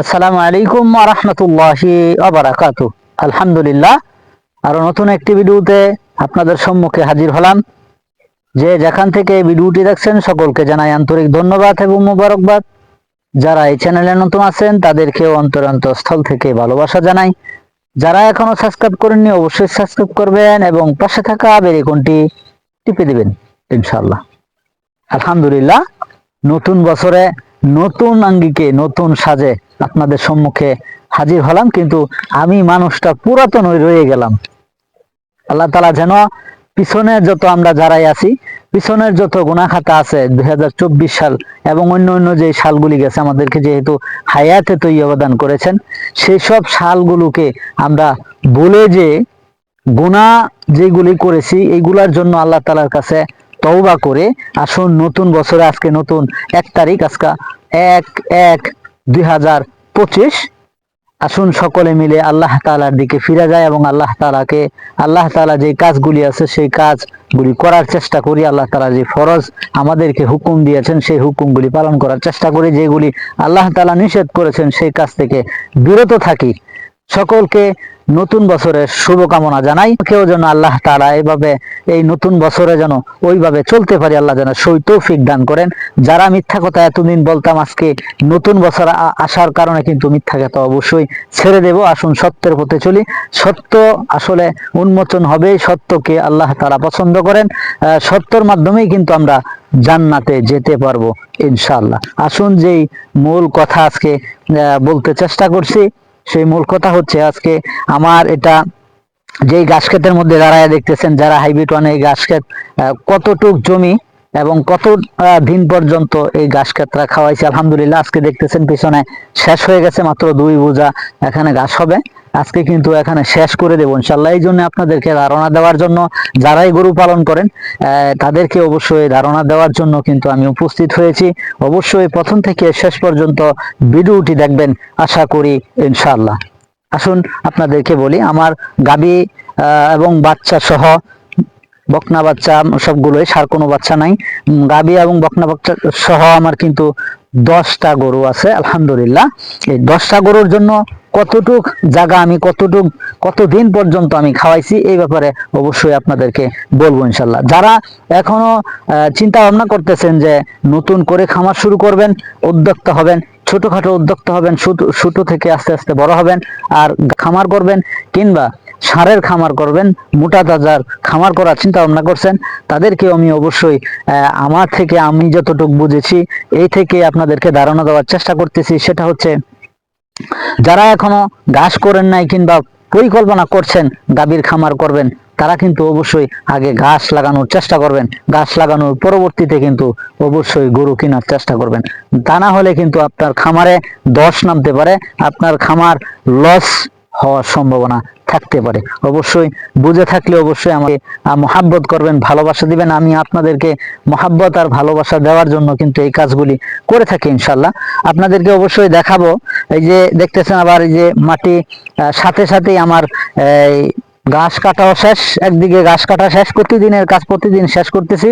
আসসালামু আলাইকুম রহমতুল্লাহি আবরাকাতু আলহামদুলিল্লাহ, আরও নতুন একটি ভিডিওতে আপনাদের সম্মুখে হাজির হলাম। যে যেখান থেকে ভিডিওটি দেখছেন, সকলকে জানাই আন্তরিক ধন্যবাদ এবং মুবারকবাদ। যারা এই চ্যানেলে নতুন আছেন, তাদেরকেও অন্তর স্থল থেকে ভালোবাসা জানাই। যারা এখনও সাবস্ক্রাইব করেননি, অবশ্যই সাবস্ক্রাইব করবেন এবং পাশে থাকা বেরিকনটি টিপে দিবেন, ইনশাআল্লাহ। আলহামদুলিল্লাহ, নতুন বছরে নতুন আঙ্গিকে, নতুন সাজে আপনাদের সম্মুখে হাজির হলাম, কিন্তু আমি মানুষটা পুরাতন রয়ে গেলাম। আল্লাহ তালা যেন পিছনের যত আমরা যারাই আছি, পিছনের যত গুণাখাতা আছে দুই সাল এবং অন্য অন্য যে সালগুলি গেছে, আমাদেরকে যেহেতু হায়াতে তৈরি অবদান করেছেন সেই সব সালগুলোকে আমরা বলে যে গুণা যেগুলি করেছি এইগুলার জন্য আল্লাহ তালার কাছে তওবা করে, আসুন নতুন বছরে, আজকে নতুন এক তারিখ, আজকে এক এক দুই হাজার পঁচিশ। আসুন সকলে মিলে আল্লাহ তালার দিকে ফিরে যায় এবং আল্লাহ তালাকে আল্লাহ তালা যে কাজগুলি আছে সেই কাজগুলি করার চেষ্টা করি। আল্লাহ তালা যে ফরজ আমাদেরকে হুকুম দিয়েছেন সেই হুকুমগুলি পালন করার চেষ্টা করি, যেগুলি আল্লাহ তালা নিষেধ করেছেন সেই কাজ থেকে বিরত থাকি। সকলকে নতুন বছরের শুভকামনা জানাই। কেউ যেন আল্লাহ তারা এভাবে এই নতুন বছরে যেন ওইভাবে চলতে পারি, আল্লাহ যেন সই তৌফিক দান করেন। যারা মিথ্যা কথা এতদিন বলতাম আজকে নতুন বছর আসার কারণে কিন্তু মিথ্যা কথা অবশ্যই ছেড়ে দেব। আসুন সত্যের পথে চলি। সত্য আসলে উন্মোচন হবে সত্যকে আল্লাহ তারা পছন্দ করেন। সত্যর মাধ্যমেই কিন্তু আমরা জান্নাতে যেতে পারব ইনশাল্লাহ আসুন যেই মূল কথা আজকে বলতে চেষ্টা করছি সেই মূল কথা হচ্ছে আজকে আমার এটা যেই গাছ ক্ষেতের মধ্যে দাঁড়ায় দেখতেছেন যারা হাইব্রিড ওয়ান এই গাছ ক্ষেত কতটুক জমি এবং কত দিন পর্যন্ত এই গাছ খাওয়াইছে, আলহামদুলিল্লাহ, আজকে দেখতেছেন পিছনে শেষ হয়ে গেছে মাত্র দুই বোঝা, এখানে গাছ হবে। আজকে কিন্তু এখানে শেষ করে দেবো ইনশাল্লাহ এই জন্য আপনাদেরকে ধারণা দেওয়ার জন্য যারাই গরু পালন করেন তাদেরকে অবশ্যই ধারণা দেওয়ার জন্য কিন্তু আমি উপস্থিত হয়েছি। অবশ্যই প্রথম থেকে শেষ পর্যন্ত ভিডিওটি দেখবেন, আশা করি ইনশাআল্লাহ। আসুন আপনাদেরকে বলি, আমার গাবি এবং বাচ্চা সহ বকনা বাচ্চা সবগুলোই, সার কোনো বাচ্চা নাই। গাবি এবং বকনা বাচ্চা সহ আমার কিন্তু দশটা গরু আছে, আলহামদুলিল্লাহ। এই দশটা গরুর জন্য কতটুক জায়গা আমি কতটুক, কতদিন পর্যন্ত আমি খাওয়াইছি, এই ব্যাপারে অবশ্যই আপনাদেরকে বলব ইনশাল্লাহ। যারা এখনও চিন্তা ভাবনা করতেছেন যে নতুন করে খামার শুরু করবেন, উদ্যোক্তা হবেন, ছোটখাটো উদ্যোক্তা হবেন, ছোট থেকে আস্তে আস্তে বড় হবেন আর খামার করবেন কিংবা সারের খামার করবেন, মোটা তাজার খামার করার চিন্তা ভাবনা করছেন, তাদেরকেও আমি অবশ্যই আমার থেকে আমি যতটুকু বুঝেছি, এই থেকে আপনাদেরকে ধারণা দেওয়ার চেষ্টা করতেছি, সেটা হচ্ছে যারা এখনও গাছ করেন নাই কিংবা পরিকল্পনা করছেন, গাভীর খামার করবেন, তারা কিন্তু অবশ্যই আগে গাছ লাগানোর চেষ্টা করবেন। গাছ লাগানোর পরবর্তীতে কিন্তু অবশ্যই গরু কেনার চেষ্টা করবেন। তা না হলে কিন্তু আপনার খামারে দশ নামতে পারে। আপনার খামার লস হওয়ার সম্ভাবনা থাকতে পারে। অবশ্যই বুঝে থাকলে অবশ্যই আমাকে মহাব্বত করবেন, ভালোবাসা দিবেন। আমি আপনাদেরকে মহাব্বত আর ভালোবাসা দেওয়ার জন্য কিন্তু এই কাজগুলি করে থাকি ইনশাল্লাহ আপনাদেরকে অবশ্যই দেখাবো। এই যে দেখতেছেন আবার এই যে মাটি সাথে সাথেই আমার ঘাস কাটাও শেষ, একদিকে ঘাস কাটা শেষ, প্রতিদিনের কাজ প্রতিদিন শেষ করতেছি।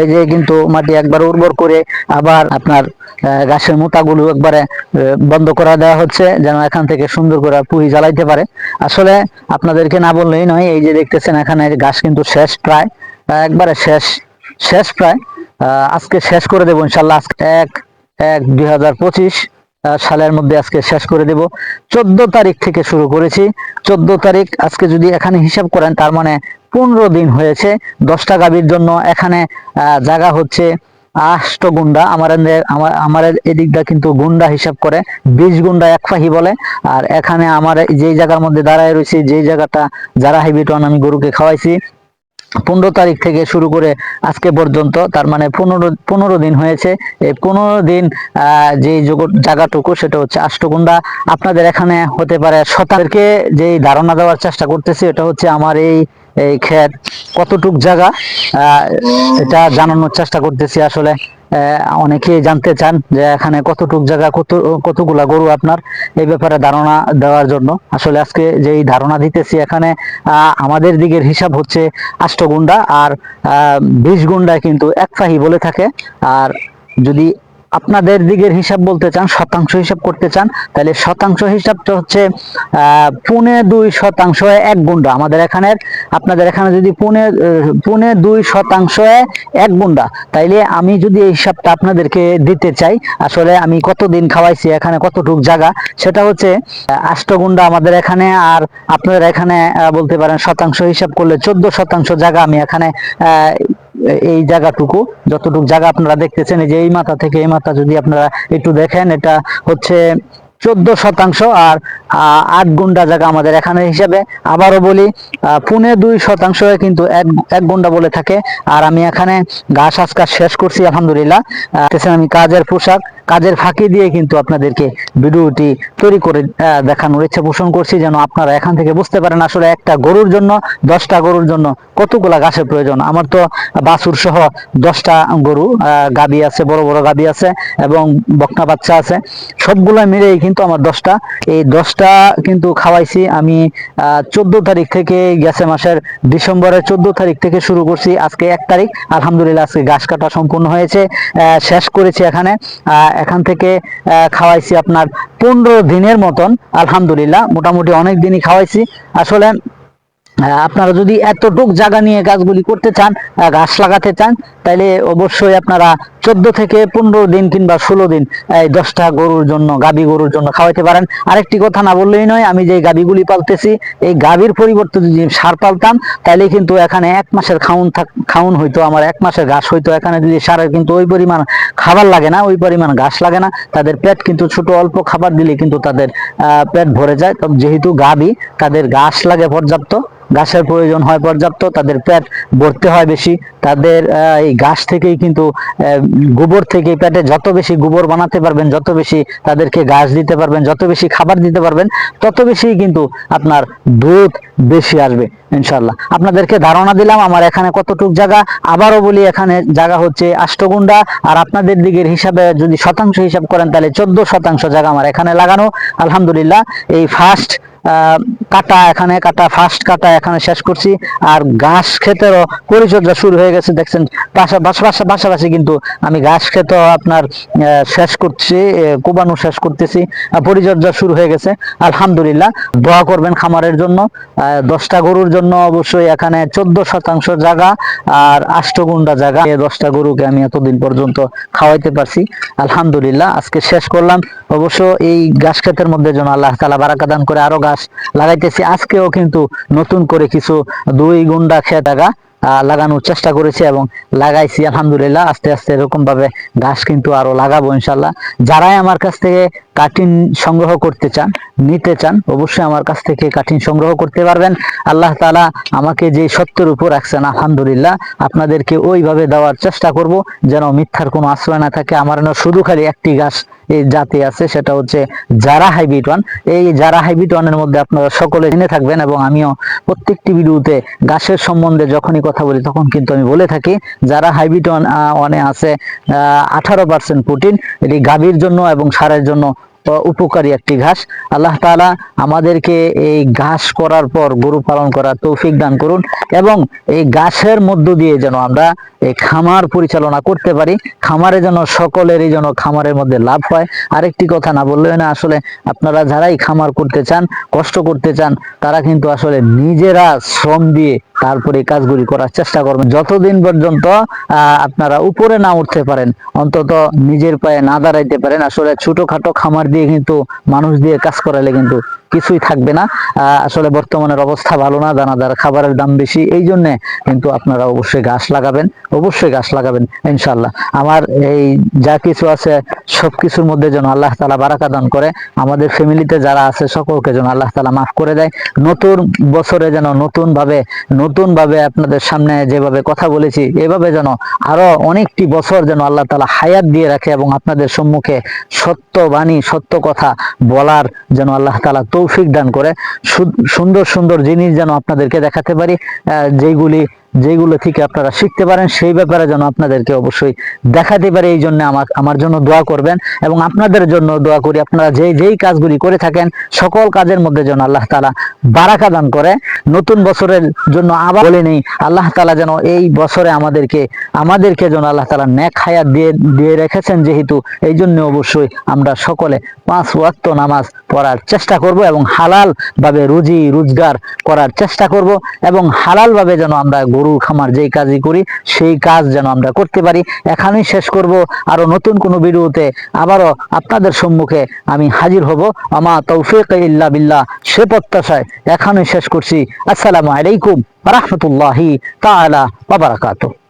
এই যে কিন্তু মাটি একবার উর্বর করে আবার আপনার ঘাসের মোটাগুলো একবারে বন্ধ করা দেওয়া হচ্ছে, যেন এখান থেকে সুন্দর করে পুহি জ্বালাইতে পারে। আসলে আপনাদেরকে না বললেই নয়, এই যে দেখতেছেন এখানে গাছ কিন্তু শেষ প্রায় একবারে শেষ শেষ প্রায়। আজকে শেষ করে দেবো ইনশাল্লাহ, আজকে এক এক দুই সালের মধ্যে আজকে শেষ করে দেব। চোদ্দ তারিখ থেকে শুরু করেছি। চোদ্দ তারিখ আজকে যদি এখানে হিসাব করেন, তার মানে পনেরো দিন হয়েছে। দশটা গাভীর জন্য এখানে জায়গা হচ্ছে আষ্ট গুন্ডা আমার আমার এদিকটা কিন্তু গুন্ডা হিসাব করে বিশ গুন্ডা এক ফাহি বলে। আর এখানে আমার যেই জায়গার মধ্যে দাঁড়ায় রয়েছে যেই জায়গাটা যারা হাইবিটন আমি গরুকে খাওয়াইছি, পনেরো তারিখ থেকে শুরু করে আজকে পর্যন্ত, তার মানে পনেরো পনেরো দিন হয়েছে। এই পনেরো দিন যে জায়গাটুকু, সেটা হচ্ছে আষ্টগুন্ডা আপনাদের এখানে হতে পারে শতাংশকে যেই ধারণা দেওয়ার চেষ্টা করতেছি, এটা হচ্ছে আমার এই এই ক্ষেত কতটুক জায়গা? এটা জানানোর চেষ্টা করতেছি আসলে। অনেকেই জানতে চান যে এখানে কতটুক জায়গা, কত, কতগুলা গরু আপনার এই ব্যাপারে ধারণা দেওয়ার জন্য। আসলে আজকে যেই ধারণা দিতেছি এখানে আমাদের দিকের হিসাব হচ্ছে আষ্টগুন্ডা আর বিশ গুন্ডা কিন্তু এক ফাহি বলে থাকে। আর যদি আপনাদের দিকের হিসাব বলতে চান, শতাংশ হিসাব করতে চান, তাহলে শতাংশ হিসাবটা হচ্ছে পুনে দুই শতাংশ এক গুন্ডা। আমাদের এখানের, আপনাদের এখানে যদি পুনে পুনে দুই শতাংশ এক গুন্ডা, তাইলে আমি যদি এই হিসাবটা আপনাদেরকে দিতে চাই, আসলে আমি কতদিন খাওয়াইছি, এখানে কতটুক জায়গা, সেটা হচ্ছে আষ্টগুন্ডা আমাদের এখানে, আর আপনাদের এখানে বলতে পারেন শতাংশ হিসাব করলে চোদ্দ শতাংশ জায়গা আমি এখানে এই জায়গাটুকু, যতটুকু জায়গা আপনারা দেখতেছেন, এই যে এই মাথা থেকে এই মাথা যদি আপনারা একটু দেখেন, এটা হচ্ছে চোদ্দ শতাংশ আর আট গুন্ডা জায়গা আমাদের এখানে হিসাবে। আবারও বলি পুনে দুই শতাংশ কিন্তু এক এক গুন্ডা বলে থাকে। আর আমি এখানে ঘাস আজকাল শেষ করছি, আলহামদুলিল্লাহ। আমি কাজের পোশাক। কাজের ফাঁকি দিয়ে কিন্তু আপনাদেরকে ভিডিওটি তৈরি করে দেখানোর ইচ্ছা পোষণ করছি যেন আপনারা এখান থেকে বুঝতে পারেন আসলে একটা গরুর জন্য, দশটা গরুর জন্য কতগুলা ঘাসের প্রয়োজন। আমার তো বাছুর সহ দশটা গরু গাবি আছে, বড় বড় গাবি আছে এবং বকনা বাচ্চা আছে। সবগুলো মিলেই কিন্তু আমার দশটা। এই দশটা কিন্তু খাওয়াইছি আমি চোদ্দ তারিখ থেকে গেছে মাসের ডিসেম্বরের চোদ্দ তারিখ থেকে শুরু করছি। আজকে এক তারিখ। আলহামদুলিল্লাহ আজকে ঘাস কাটা সম্পূর্ণ হয়েছে শেষ করেছি এখানে। এখান থেকে খাওয়াইছি আপনার পনেরো দিনের মতন, আলহামদুলিল্লাহ, মোটামুটি অনেক দিনই খাওয়াইছি। আসলে আপনারা যদি এতটুক জায়গা নিয়ে গাছগুলি করতে চান গাছ লাগাতে চান তাহলে অবশ্যই আপনারা চোদ্দ থেকে পনেরো দিন কিংবা ষোলো দিন, এই দশটা গরুর জন্য, গাবি গরুর জন্য খাওয়াইতে পারেন। আরেকটি কথা না বললেই নয়, আমি যে গাবিগুলি পালতেছি, এই গাবির পরিবর্তে যদি সার পালতাম তাহলে কিন্তু এখানে এক মাসের খাউন খাউন হইতো, আমার এক মাসের ঘাস হইতো। এখানে যদি সারের কিন্তু ওই পরিমাণ খাবার লাগে না, ওই পরিমাণ ঘাস লাগে না, তাদের পেট কিন্তু ছোট, অল্প খাবার দিলে কিন্তু তাদের পেট ভরে যায়। যেহেতু গাবি, তাদের ঘাস লাগে পর্যাপ্ত, ঘাসের প্রয়োজন হয় পর্যাপ্ত, তাদের পেট ভরতে হয় বেশি। তাদের এই ঘাস থেকেই কিন্তু গোবর থেকে পেটে যত বেশি গোবর বানাতে পারবেন, যত বেশি তাদেরকে ঘাস দিতে পারবেন, যত বেশি খাবার দিতে পারবেন, তত বেশি কিন্তু আপনার দুধ বেশি আসবে ইনশাল্লাহ আপনাদেরকে ধারণা দিলাম আমার এখানে কতটুক জায়গা, আবারও বলি এখানে জায়গা হচ্ছে আষ্টগুন্ডা, আর আপনাদের দিকের হিসাবে যদি শতাংশ হিসাব করেন, তাহলে চোদ্দ শতাংশ জায়গা আমার এখানে লাগানো, আলহামদুলিল্লাহ। এই ফার্স্ট কাটা এখানে, কাটা ফার্স্ট কাটা এখানে শেষ করছি। আর ঘাস ক্ষেতেরও পরিচর্যা শুরু হয়ে গেছে, দেখছেন? পাশা- পাশা- পাশা- পাশাপাশি কিন্তু আমি ঘাস ক্ষেত আপনার শেষ করছি কোবানো শেষ করতেছি পরিচর্যা শুরু হয়ে গেছে। আলহামদুলিল্লাহ, দোয়া করবেন খামারের জন্য। দশটা গরুর জন্য অবশ্যই এখানে চোদ্দ শতাংশ জায়গা আর আষ্টগুন্ডা জায়গা। এই দশটা গরুকে আমি এতদিন পর্যন্ত খাওয়াইতে পারছি। আলহামদুলিল্লাহ, আজকে শেষ করলাম। অবশ্য এই ঘাস ক্ষেতের মধ্যে যেন আল্লাহ তালা বারাকা দান করে, আরও গাছ লাগাইতেছি। আজকেও কিন্তু নতুন করে কিছু দুই গুন্ডা খেয়ে টাকা লাগানোর চেষ্টা করেছি এবং লাগাইছি, আলহামদুলিল্লাহ। আস্তে আস্তে এরকম ভাবে ঘাস কিন্তু আরও লাগাবো ইনশাল্লাহ। যারাই আমার কাছ থেকে কাটিন সংগ্রহ করতে চান নিতে চান, অবশ্যই আমার কাছ থেকে কাঠিন সংগ্রহ করতে পারবেন। আল্লাহ তালা আমাকে যে সত্যের উপর রাখছেন, আলহামদুলিল্লাহ, আপনাদেরকে ওইভাবে দেওয়ার চেষ্টা করব যেন মিথ্যার কোনো আশ্রয় না থাকে। আমার না শুধু খালি একটি গাছ এই জাতি আছে, সেটা হচ্ছে জারা হাইব্রিড ওয়ান। এই জারা হাইব্রিড ওয়ানের মধ্যে আপনারা সকলে জেনে থাকবেন এবং আমিও প্রত্যেকটি ভিডিওতে গাছের সম্বন্ধে যখনই কথা বলি, তখন কিন্তু আমি বলে থাকি যারা হাইব্রিড ওয়ান ওয়ানে আছে আঠারো পার্সেন্ট প্রোটিন এটি গাভীর জন্য এবং সারের জন্য উপকারী একটি ঘাস। আল্লাহ তাআলা আমাদেরকে এই ঘাস করার পর গরু পালন করার তৌফিক দান করুন এবং এই ঘাসের মধ্য দিয়ে যেন আমরা এই খামার পরিচালনা করতে পারি। খামারে যেন সকলেরই যেন খামারের মধ্যে লাভ হয়। আরেকটি কথা না বললেও না, আসলে আপনারা যারাই খামার করতে চান, কষ্ট করতে চান, তারা কিন্তু আসলে নিজেরা শ্রম দিয়ে তারপরে কাজগুলি করার চেষ্টা করবেন। যতদিন পর্যন্ত আপনারা উপরে না উঠতে পারেন, অন্তত নিজের পায়ে না দাঁড়াইতে পারেন, আসলে ছোটখাটো খামার দিয়ে কিন্তু মানুষ দিয়ে কাজ করালে কিন্তু কিছুই থাকবে না। আসলে বর্তমানের অবস্থা ভালো না, দানাদার খাবারের দাম বেশি। এই জন্য কিন্তু আপনারা অবশ্যই গাছ লাগাবেন, অবশ্যই গাছ লাগাবেন ইনশাল্লাহ আমার এই যা কিছু আছে, সব কিছুর মধ্যে যেন আল্লাহ তালা বারাকা দান করে। আমাদের ফ্যামিলিতে যারা আছে, সকলকে যেন আল্লাহ তালা মাফ করে দেয়। নতুন বছরে যেন নতুন ভাবে নতুন ভাবে আপনাদের সামনে যেভাবে কথা বলেছি, এভাবে যেন আরও অনেকটি বছর যেন আল্লাহ তালা হায়াত দিয়ে রাখে এবং আপনাদের সম্মুখে সত্য বাণী, সত্য কথা বলার যেন আল্লাহ তালা তৌফিক দান করে। সুন্দর সুন্দর জিনিস যেন আপনাদেরকে দেখাতে পারি। যেগুলি যেগুলো থেকে আপনারা শিখতে পারেন, সেই ব্যাপারে যেন আপনাদেরকে অবশ্যই দেখাতে পারে, এই জন্য আমার আমার জন্য দোয়া করবেন এবং আপনাদের জন্য দোয়া করি, আপনারা যে যেই কাজগুলি করে থাকেন, সকল কাজের মধ্যে যেন আল্লাহ তালা বারাকা দান করে। নতুন বছরের জন্য আবার বলে নেই, আল্লাহ তালা যেন এই বছরে আমাদেরকে আমাদেরকে যেন আল্লাহ তালা ন্যাক হায়াত দিয়ে দিয়ে রেখেছেন যেহেতু, এই জন্য অবশ্যই আমরা সকলে পাঁচ ওয়াক্ত নামাজ পড়ার চেষ্টা করব এবং হালাল ভাবে রুজি, রোজগার করার চেষ্টা করব এবং হালাল ভাবে যেন আমরা গরু, খামার যেই কাজই করি, সেই কাজ যেন আমরা করতে পারি। এখানেই শেষ করব আরও নতুন কোনো ভিডিওতে। আবারও আপনাদের সম্মুখে আমি হাজির হব। আমা তৌফিক ইল্লা বিল্লাহ। সে প্রত্যাশায় এখানেই শেষ করছি। আসসালামু আলাইকুম রহমতুল্লাহি তাআলা ওয়া বারাকাতুহু।